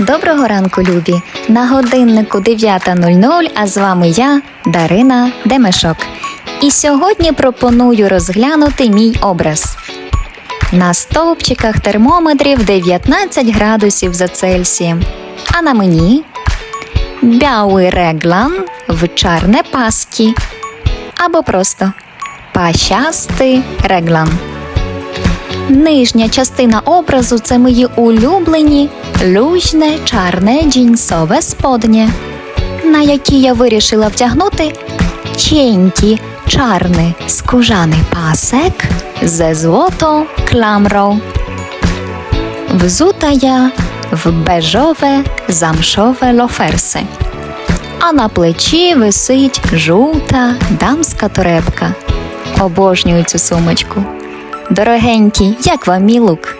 Доброго ранку, любі! На годиннику 9.00, а з вами я, Дарина Демешок. І сьогодні пропоную розглянути мій образ. На стовпчиках термометрів 19 градусів за Цельсієм, а на мені бяуий реглан в чарне пасті або просто пащастий реглан. Нижня частина образу це мої улюблені люжне чарне джинсове споднє, на які я вирішила втягнути cienki czarny skórzany pasek ze złotą klamrą. Wzuta ja w beżowe, zamszowe lofersy, а на плечі висить жовта дамська тоrebка. Обожнюю цю сумочку. Дорогенькі, як вам мій лук?